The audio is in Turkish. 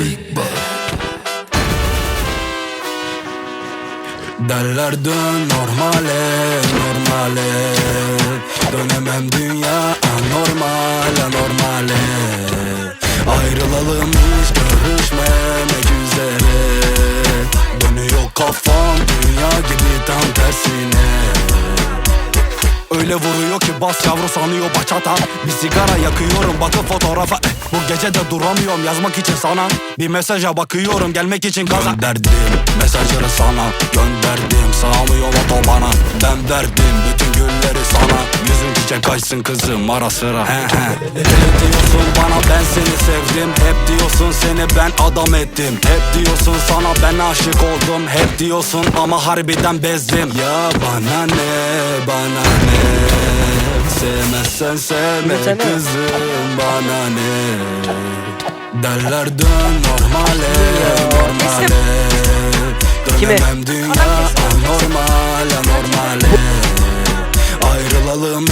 big bang. Derler dön normale, normale. Dönemem dünya anormal, anormale. Ayrılalım hiç görüşmemek üzere. Dönüyor kafam dünya gibi tam tersine. Öyle vuruyor ki bas yavru sanıyor bachata. Bir sigara yakıyorum bakın fotoğrafa. Bu gece de duramıyorum yazmak için sana. Bir mesaja bakıyorum gelmek için gaza. Gönderdim mesajları sana. Gönderdim sağmıyorum otobana Ben verdim bütün gülleri sana. Yüzün çiçek açsın kızım ara sıra. He he. Hep diyorsun bana ben seni sevdim. Hep diyorsun seni ben adam ettim. Hep diyorsun sana ben aşık oldum. Hep diyorsun ama harbiden bezdim. Ya bana ne bana ne Sevme sen ne? kızım bana ne? Derler dön normale normale? Dönemem dünya anormal anormale Ayrılalım